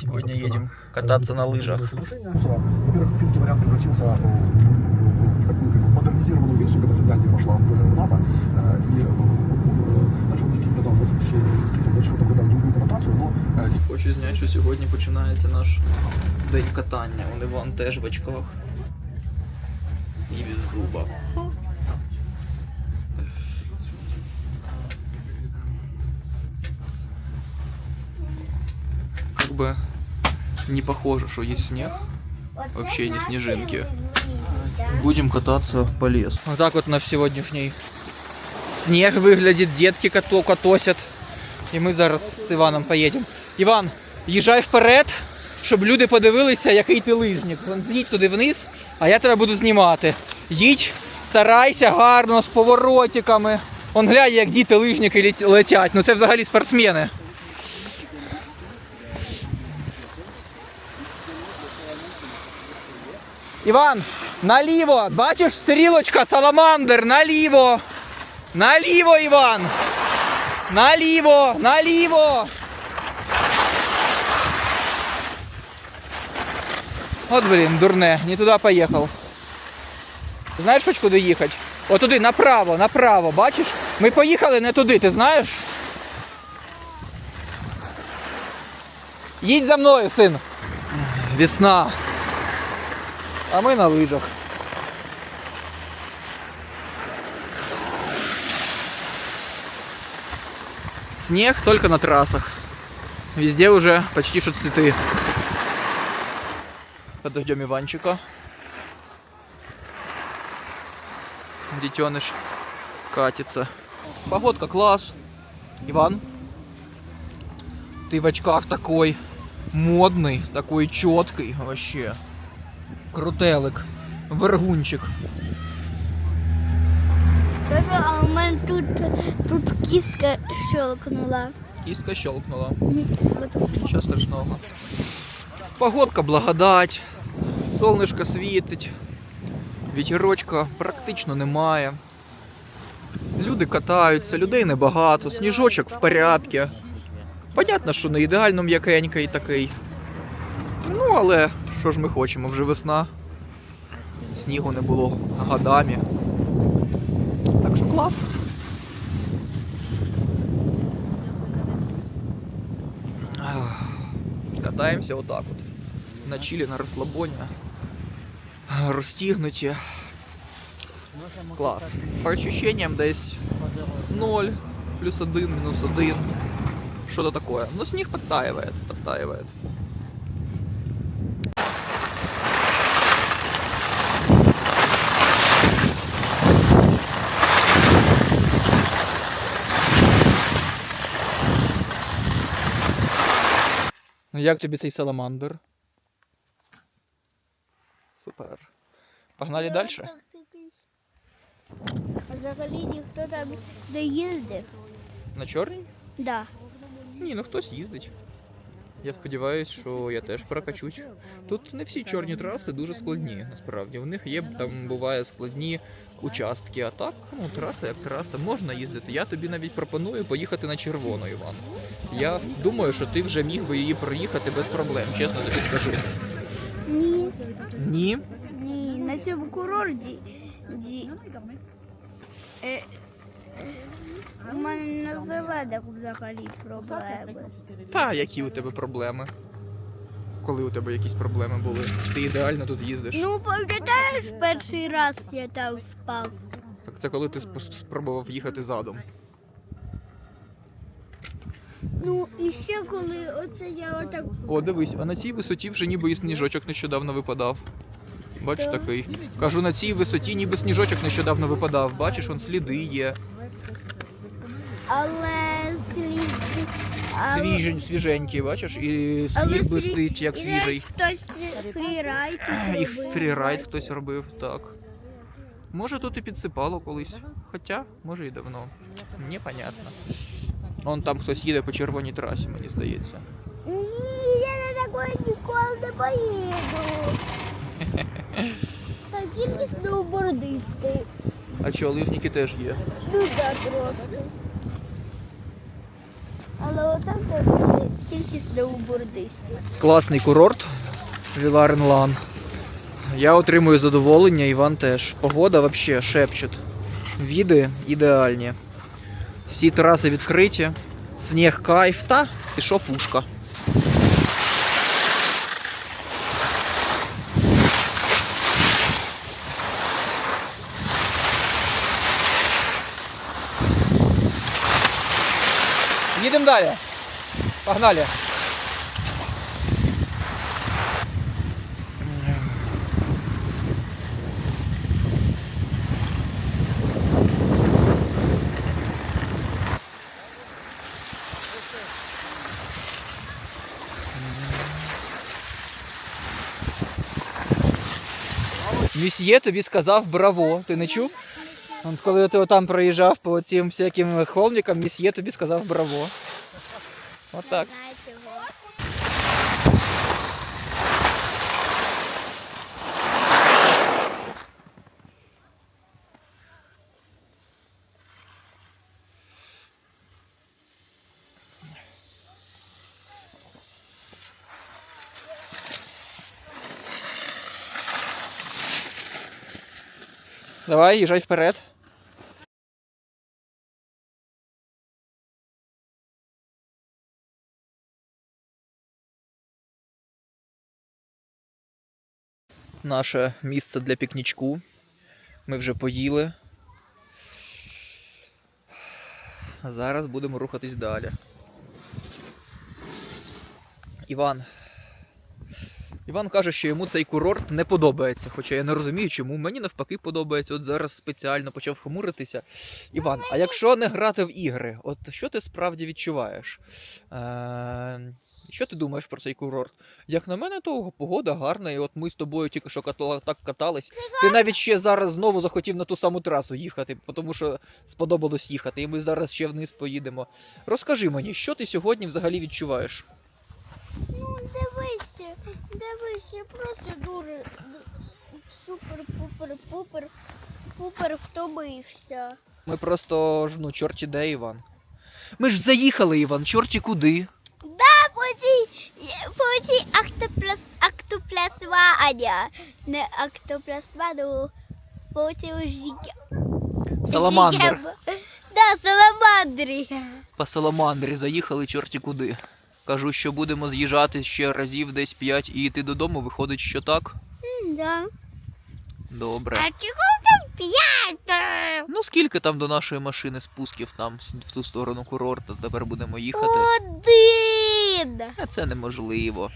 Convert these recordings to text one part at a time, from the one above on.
Сегодня едем кататься на лыжах. Во-первых, финский вариант превратился в, в- в такую как бы модернизированную версию, когда Финляндия вошла в НАТО э, и э, начал вести потом в типа, большую такую там другую коннотацию, но э, Хочу зняти, що сьогодні починається наш день катання. Он Іван теж в очках. І без зуба. Как бы не похоже, что есть снег. Вообще не снежинки. Будем кататься по лесу. Вот так вот наш сегодняшний снег выглядит. Детки кото катосят. І ми зараз з Іваном поїдемо. Іван, їжджай вперед, щоб люди подивилися, який ти лижник. Їдь туди вниз, а я тебе буду знімати. Їдь, старайся гарно, з поворотиками. Он глянь, як діти лижники летять. Ну це взагалі спортсмени. Іван, наліво! Бачиш, стрілочка, саламандр, наліво! Наліво, Іван! Наліво! Наліво! От, блін, дурне, не туди поїхав. Знаєш, хоч куди їхати? От туди, направо, направо, бачиш? Ми поїхали не туди, ти знаєш? Їдь за мною, син. Весна. А ми на лижах. Снег только на трассах. Везде уже почти что цветы. Подождем Иванчика. Детеныш катится. Погодка класс. Иван, ты в очках такой модный, такой четкий вообще. Крутелик, вергунчик. А у мене тут, тут кістка щелкнула. Кістка щелкнула. Нічого страшного. Погодка благодать, сонечко світить, вітерочка практично немає. Люди катаються, людей небагато, сніжочок в порядку. Понятно, що не ідеально м'якенький такий. Ну, але що ж ми хочемо, вже весна. Снігу не було годами. Так що клас. Катаємося отак от. На чилі, на розслабоні. Розтягнуті. Клас. По ощущениям десь 0, плюс 1, мінус 1. Что-то такое. Но снег подтаивает, подтаивает. Як тобі цей саламандр? Супер. Погнали далі? А взагалі ніхто там не їздив. На чорній? Да. Ні, ну хтось їздить. Я сподіваюся, що я теж прокачусь. Тут не всі чорні траси дуже складні, насправді. У них є там буває складні участки, а так, ну, траса як траса, можна їздити. Я тобі навіть пропоную поїхати на червону, Іван. Я думаю, що ти вже міг би її проїхати без проблем, чесно тобі скажу. Ні. Ні. Ні. На цьому курорті. ді- Е, у мене взагалі проблеми. Та які у тебе проблеми? Коли у тебе якісь проблеми були? Ти ідеально тут їздиш. Ну, пам'ятаєш, перший раз я там впав. Так це коли ти спробував їхати задом. Ну, і ще коли оце я отак. О, дивись, а на цій висоті вже ніби і сніжочок нещодавно випадав. Бачиш Так. такий. Кажу, на цій висоті ніби сніжочок нещодавно випадав. Бачиш, он сліди є. Але слід. але- Свіжень, свіженькі, бачиш, і слід- блистить, як свіжий. Хтось фрірайд тут І робив. фрірайд хтось робив, так. Може тут і підсипало колись. Хоча, може і давно. Непонятно. Он там хтось їде по червоній трасі, мені здається. Ні, я на такої ніколи не поїду. Та тільки сноубордисти. А що, лижники теж є. Ну да, трохи. Але отак от тільки сноубордисти. Класний курорт Віларенлан. Я отримую задоволення, Іван теж. Погода взагалі шепчет. Віди ідеальні. Всі тераси відкриті. Сніг кайф та що пушка. Далі. Погнали. Місьє тобі сказав браво. Ти не чув? От коли ти там проїжджав по цим всяким холмікам, місьє тобі сказав браво. Отак. Давай, їжджай вперед. Наше місце для пікнічку. Ми вже поїли. Зараз будемо рухатись далі. Іван. Іван каже, що йому цей курорт не подобається, хоча я не розумію, чому мені навпаки подобається. От зараз спеціально почав хмуритися. Іван, а якщо не грати в ігри, от що ти справді відчуваєш? Е- що ти думаєш про цей курорт? Як на мене, то погода гарна, і от ми з тобою тільки що катала, так катались. Ти навіть ще зараз знову захотів на ту саму трасу їхати, тому що сподобалось їхати, і ми зараз ще вниз поїдемо. Розкажи мені, що ти сьогодні взагалі відчуваєш? Ну, дивися, дивись, я просто дуже супер-пупер-пупер пупер втомився. Ми просто ж, ну, чорті де, Іван. Ми ж заїхали, Іван, чорті куди. По цій актоплас, актопласваня, не актопласвану, по цій жіке. Саламандр. Да, саламандрі. По саламандрі заїхали чорті куди. Кажу, що будемо з'їжджати ще разів десь п'ять і йти додому. Виходить, що так. Да. Добре. А чого там п'ять? Ну скільки там до нашої машини спусків там в ту сторону курорту, тепер будемо їхати. Один. А це неможливо.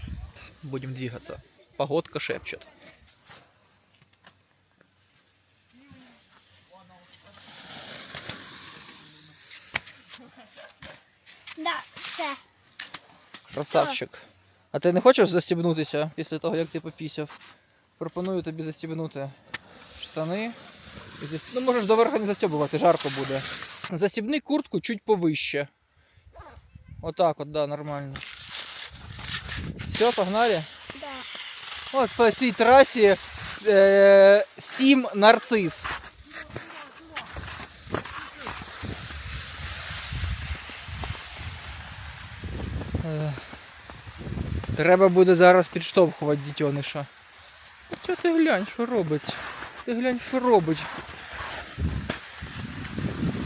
Будемо двигатися. Погодка шепчет. Да, все. Красавчик. А ти не хочеш застібнутися після того, як ти попісяв? Пропоную тобі застібнути штани. Ну, можеш доверху не застібувати, жарко буде. Застібни куртку чуть повище. Отак от, да, нормально. Все, погнали. Да. От по цій трасі е, сім нарцис. Е, Треба буде зараз підштовхувати дітьониша. Хоча ти глянь, що робить. Ти глянь, що робить.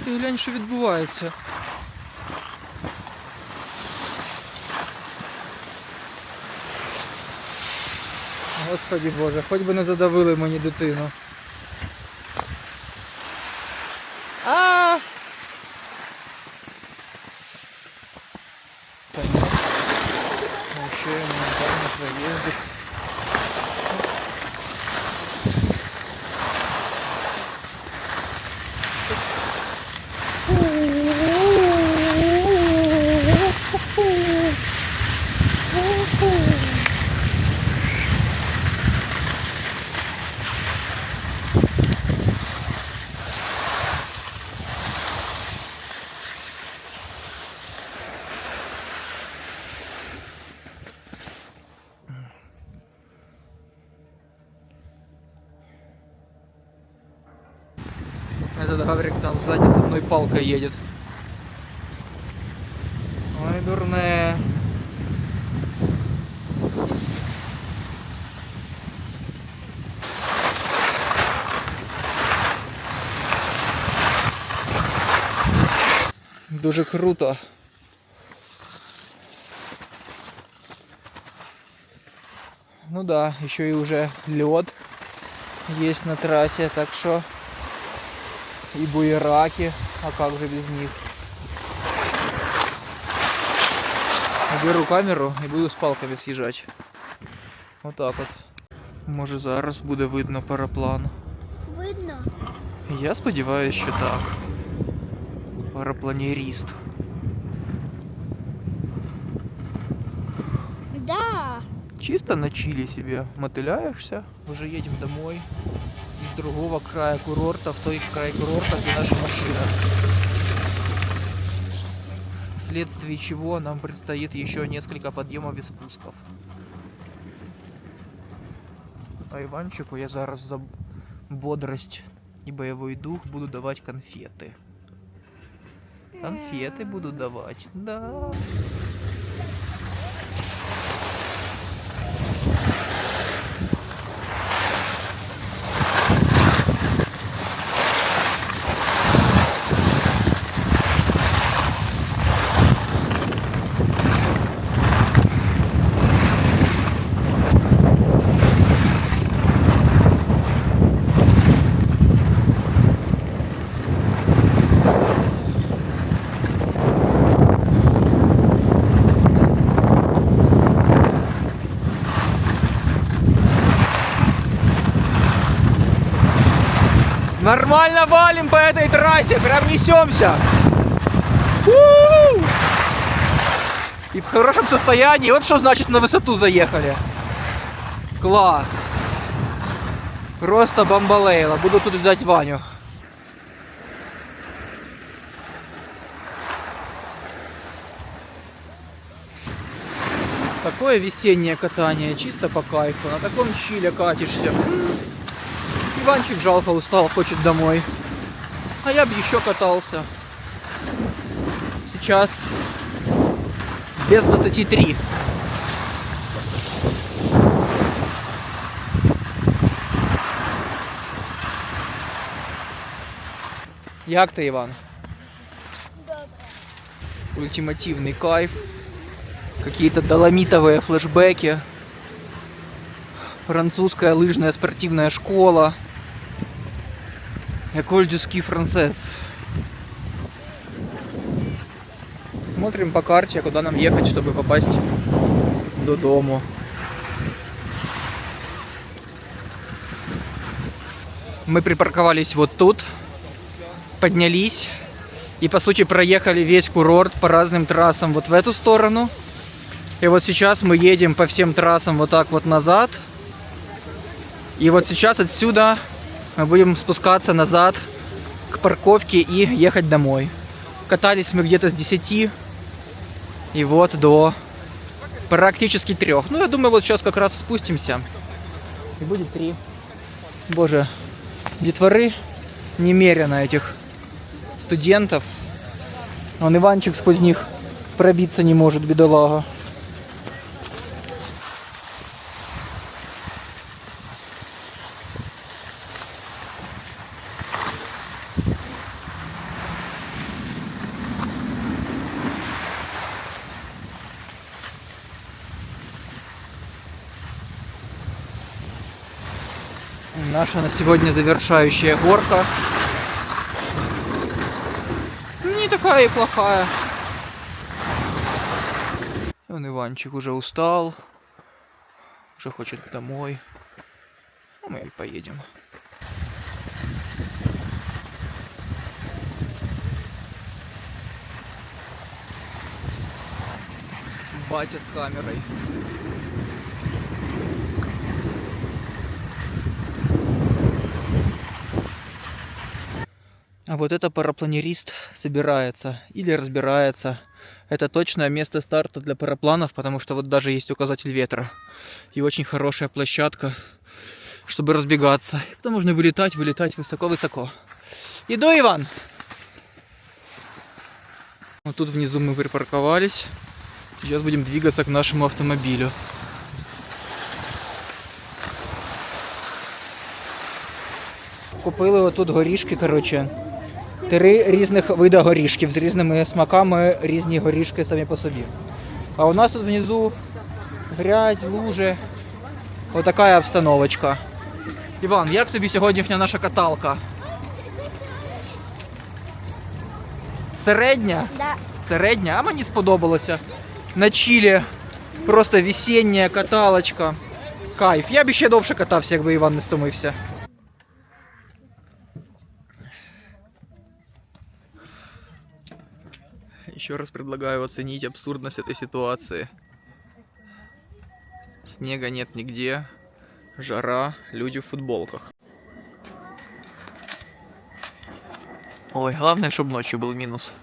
Ти глянь, що відбувається. Господи Боже, хоч би не задавили мені дитину. лодка едет. Ой, дурная. Дуже круто. Ну да, еще и уже лед есть на трассе, так что и буераки, а как же без них? Беру камеру і буду з палками з'їжджати. Отак от. Може зараз буде видно параплан. Видно? Я сподіваюся, що так. Парапланеріст. Да. Чисто на чили себе мотыляешься, уже едем домой из другого края курорта, в той край курорта, где наша машина. Вследствие чего нам предстоит еще несколько подъемов и спусков. А Иванчику я зараз за бодрость и боевой дух буду давать конфеты. Конфеты буду давать, да. Нормально валим по этой трассе, прям несемся. У! И в хорошем состоянии. Вот что значит на высоту заехали. Класс. Просто бомбалейла. Буду тут ждать Ваню. Такое весеннее катание, чисто по кайфу. На таком чиле катишься. Иванчик жалко устал, хочет домой. А я бы еще катался. Сейчас без 23. Як ти, Иван? Ультимативный кайф. Какие-то доломитовые флешбеки. Французская лыжная спортивная школа. Эколь дю ски францез. Смотрим по карте, куда нам ехать, чтобы попасть до дому. Мы припарковались вот тут, поднялись и по сути проехали весь курорт по разным трассам вот в эту сторону. И вот сейчас мы едем по всем трассам вот так вот назад. И вот сейчас отсюда мы будем спускаться назад к парковке и ехать домой. Катались мы где-то с 10 и вот до практически трех. Ну, я думаю, вот сейчас как раз спустимся. И будет три. Боже, детворы немерено этих студентов. Он Иванчик сквозь них пробиться не может, бедолага. Наша на сегодня завершающая горка. Не такая и плохая. Он Иванчик уже устал. Уже хочет домой. А мы и поедем. Батя с камерой. А вот это парапланерист собирается или разбирается. Это точное место старта для парапланов, потому что вот даже есть указатель ветра. И очень хорошая площадка, чтобы разбегаться. И потом можно вылетать, вылетать высоко-высоко. Иду, Иван! Вот тут внизу мы припарковались. Сейчас будем двигаться к нашему автомобилю. Купили отут горішки, коротше. Три різних вида горішків з різними смаками, різні горішки самі по собі. А у нас тут внизу грязь, лужи. Отака обстановочка. Іван, як тобі сьогоднішня наша каталка? Середня? Да. Середня, а мені сподобалося. На чилі просто весення каталочка. Кайф. Я б ще довше катався, якби Іван не стомився. Еще раз предлагаю оценить абсурдность этой ситуации. Снега нет нигде, жара, люди в футболках. Ой, главное, чтобы ночью был минус.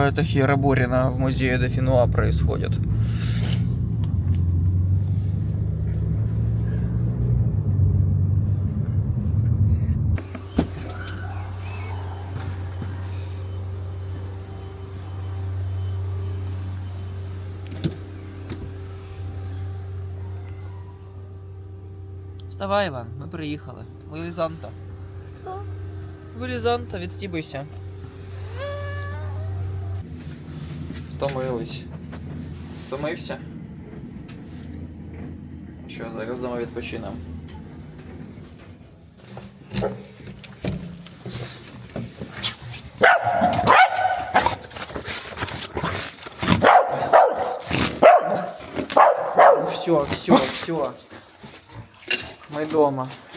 Какая-то хероборина в музее Дофинуа происходит. Вставай, Іван, ми приїхали. Вилізанта. Вилізанта, відстібуйся. Втомились. Втомився? Що, зараз дома відпочинемо. Все, все, все. Мы дома.